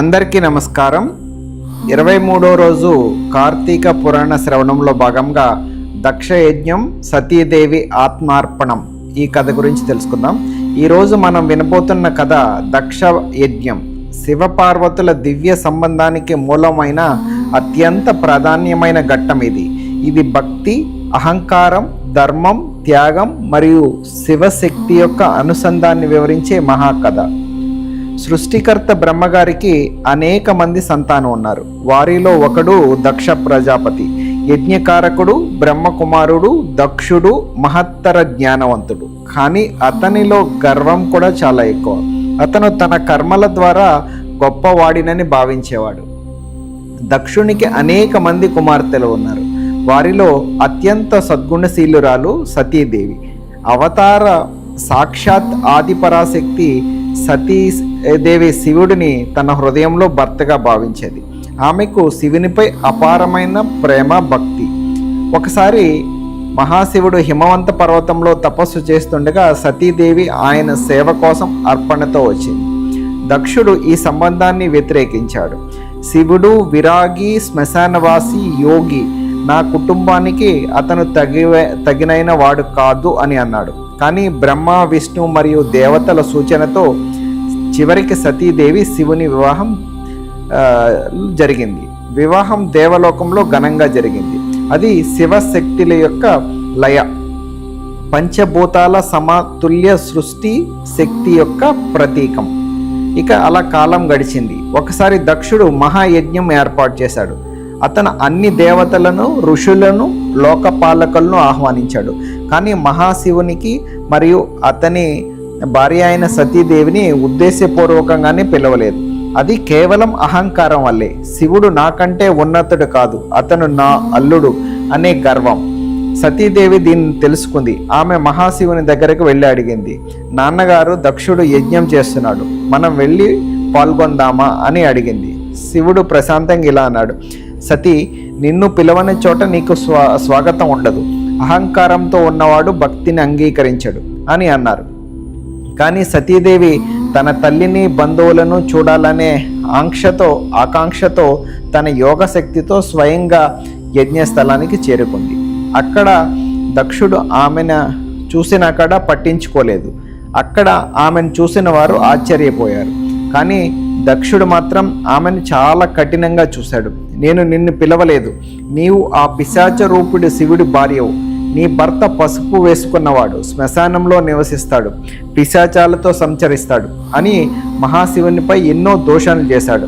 అందరికీ నమస్కారం. ఇరవై మూడో రోజు కార్తీక పురాణ శ్రవణంలో భాగంగా దక్ష యజ్ఞం సతీదేవి ఆత్మార్పణం ఈ కథ గురించి తెలుసుకుందాం. ఈరోజు మనం వినబోతున్న కథ దక్ష యజ్ఞం శివపార్వతుల దివ్య సంబంధానికి మూలమైన అత్యంత ప్రాధాన్యమైన ఘట్టం ఇది. ఇది భక్తి అహంకారం ధర్మం త్యాగం మరియు శివశక్తి యొక్క అనుసంధాన్ని వివరించే మహాకథ. సృష్టికర్త బ్రహ్మగారికి అనేక మంది సంతానం ఉన్నారు. వారిలో ఒకడు దక్ష ప్రజాపతి యజ్ఞకారకుడు బ్రహ్మకుమారుడు దక్షుడు మహత్తర జ్ఞానవంతుడు. కానీ అతనిలో గర్వం కూడా చాలా ఎక్కువ. అతను తన కర్మల ద్వారా గొప్పవాడినని భావించేవాడు. దక్షునికి అనేక మంది కుమార్తెలు ఉన్నారు. వారిలో అత్యంత సద్గుణశీలురాలు సతీదేవి. అవతార సాక్షాత్ ఆదిపరాశక్తి సతీదేవి శివుడిని తన హృదయంలో భర్తగా భావించేది. ఆమెకు శివునిపై అపారమైన ప్రేమ భక్తి. ఒకసారి మహాశివుడు హిమవంత పర్వతంలో తపస్సు చేస్తుండగా సతీదేవి ఆయన సేవ కోసం అర్పణతో వచ్చింది. దక్షుడు ఈ సంబంధాన్ని వ్యతిరేకించాడు. శివుడు విరాగి శ్మశానవాసి యోగి నా కుటుంబానికి అతను తగి తగినైన వాడు కాదు అని అన్నాడు. కానీ బ్రహ్మ విష్ణు మరియు దేవతల సూచనతో చివరికి సతీదేవి శివుని వివాహం జరిగింది. వివాహం దేవలోకంలో ఘనంగా జరిగింది. అది శివశక్తుల యొక్క లయ. పంచభూతాల సమతుల్య సృష్టి శక్తి యొక్క ప్రతీకం. ఇక అలా కాలం గడిచింది. ఒకసారి దక్షుడు మహాయజ్ఞం ఏర్పాటు చేశాడు. అతను అన్ని దేవతలను ఋషులను లోకపాలకులను ఆహ్వానించాడు. కానీ మహాశివునికి మరియు అతని భార్య అయిన సతీదేవిని ఉద్దేశపూర్వకంగానే పిలవలేదు. అది కేవలం అహంకారం వల్లే. శివుడు నాకంటే ఉన్నతుడు కాదు. అతను నా అల్లుడు అనే గర్వం. సతీదేవి దీన్ని తెలుసుకుంది. ఆమె మహాశివుని దగ్గరకు వెళ్ళి అడిగింది. నాన్నగారు దక్షుడు యజ్ఞం చేస్తున్నాడు. మనం వెళ్ళి పాల్గొందామా అని అడిగింది. శివుడు ప్రశాంతంగా ఇలా అన్నాడు. సతీ నిన్ను పిలవని చోట నీకు స్వా స్వాగతం ఉండదు. అహంకారంతో ఉన్నవాడు భక్తిని అంగీకరించడు అని అన్నారు. కానీ సతీదేవి తన తల్లిని బంధువులను చూడాలనే ఆంక్షతో ఆకాంక్షతో తన యోగ శక్తితో స్వయంగా యజ్ఞస్థలానికి చేరుకుంది. అక్కడ దక్షుడు ఆమెను చూసినక్కడ పట్టించుకోలేదు. అక్కడ ఆమెను చూసిన వారు ఆశ్చర్యపోయారు. కానీ దక్షుడు మాత్రం ఆమెను చాలా కఠినంగా చూశాడు. నేను నిన్ను పిలవలేదు. నీవు ఆ పిశాచ రూపుడి శివుడి భార్యవు. నీ భర్త పసుపు వేసుకున్నవాడు శ్మశానంలో నివసిస్తాడు పిశాచాలతో సంచరిస్తాడు అని మహాశివునిపై ఎన్నో దోషాలు చేశాడు.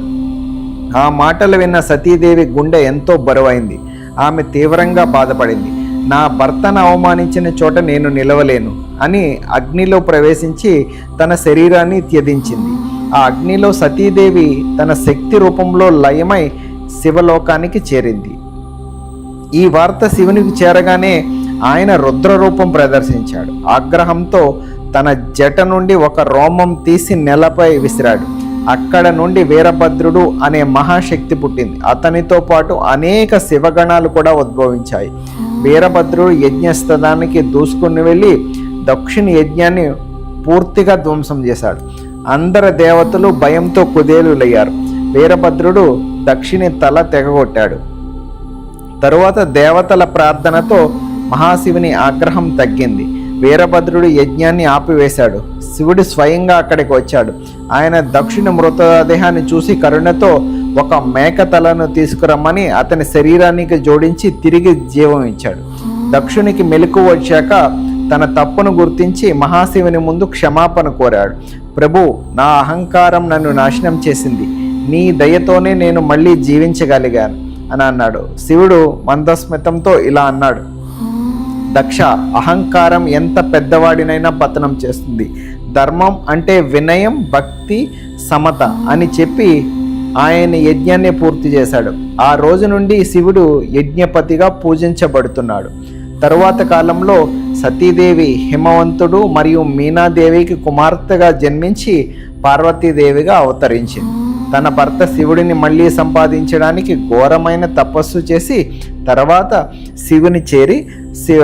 ఆ మాటలు విన్న సతీదేవి గుండె ఎంతో బరువైంది. ఆమె తీవ్రంగా బాధపడింది. నా భర్తను అవమానించిన చోట నేను నిలవలేను అని అగ్నిలో ప్రవేశించి తన శరీరాన్ని త్యదించింది ఆ అగ్నిలో సతీదేవి తన శక్తి రూపంలో లయమై శివలోకానికి చేరింది. ఈ వార్త శివునికి చేరగానే ఆయన రుద్రరూపం ప్రదర్శించాడు. ఆగ్రహంతో తన జట నుండి ఒక రోమం తీసి నెలపై విసిరాడు. అక్కడ నుండి వీరభద్రుడు అనే మహాశక్తి పుట్టింది. అతనితో పాటు అనేక శివగణాలు కూడా ఉద్భవించాయి. వీరభద్రుడు యజ్ఞస్థానానికి దూసుకుని వెళ్ళి దక్షిణ యజ్ఞాన్ని పూర్తిగా ధ్వంసం చేశాడు. అందరు దేవతలు భయంతో కుదేలులయ్యారు. వీరభద్రుడు దక్షిణి తల తెగగొట్టాడు. తరువాత దేవతల ప్రార్థనతో మహాశివుని ఆగ్రహం తగ్గింది. వీరభద్రుడు యజ్ఞాన్ని ఆపివేశాడు. శివుడు స్వయంగా అక్కడికి వచ్చాడు. ఆయన దక్షిణ మృతదేహాన్ని చూసి కరుణతో ఒక మేక తలను తీసుకురమ్మని అతని శరీరానికి జోడించి తిరిగి జీవం ఇచ్చాడు. దక్షునికి మెలకు వచ్చాక తన తప్పును గుర్తించి మహాశివుని ముందు క్షమాపణ కోరాడు. ప్రభు నా అహంకారం నన్ను నాశనం చేసింది. నీ దయతోనే నేను మళ్ళీ జీవించగలిగాను. అని అన్నాడు. శివుడు మందస్మితంతో ఇలా అన్నాడు. దక్ష అహంకారం ఎంత పెద్దవాడినైనా పతనం చేస్తుంది. ధర్మం అంటే వినయం భక్తి సమత అని చెప్పి ఆయన యజ్ఞాన్ని పూర్తి చేశాడు. ఆ రోజు నుండి శివుడు యజ్ఞపతిగా పూజించబడుతున్నాడు. తరువాత కాలంలో సతీదేవి హిమవంతుడు మరియు మీనాదేవికి కుమార్తెగా జన్మించి పార్వతీదేవిగా అవతరించింది. తన భర్త శివుడిని మళ్ళీ సంపాదించడానికి ఘోరమైన తపస్సు చేసి తర్వాత శివుని చేరి శివ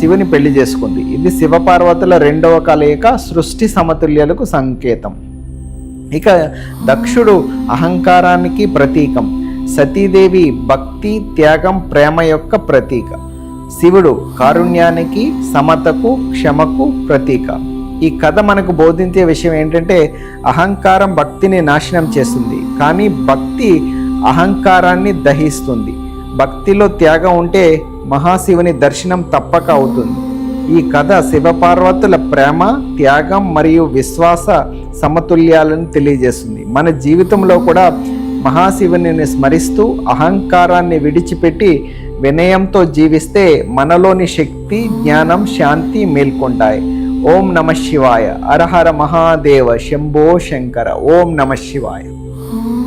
శివుని పెళ్ళి చేసుకుంది. ఇది శివపార్వతుల రెండవ కలయిక సృష్టి సమతుల్యాలకు సంకేతం. ఇక దక్షుడు అహంకారానికి ప్రతీకం సతీదేవి భక్తి త్యాగం ప్రేమ యొక్క ప్రతీక. శివుడు కారుణ్యానికి సమతకు క్షమకు ప్రతీక. ఈ కథ మనకు బోధించే విషయం ఏంటంటే అహంకారం భక్తిని నాశనం చేస్తుంది. కానీ భక్తి అహంకారాన్ని దహిస్తుంది. భక్తిలో త్యాగం ఉంటే మహాశివుని దర్శనం తప్పక అవుతుంది. ఈ కథ శివపార్వతుల ప్రేమ త్యాగం మరియు విశ్వాస సమతుల్యాలను తెలియజేస్తుంది. మన జీవితంలో కూడా మహాశివుని స్మరిస్తూ అహంకారాన్ని విడిచిపెట్టి వినయంతో జీవిస్తే మనలోని శక్తి జ్ఞానం శాంతి మేల్కొంటాయి. ఓం నమ శివాయ. అరహర మహాదేవ శంభో శంకర. ఓం నమ శివాయ.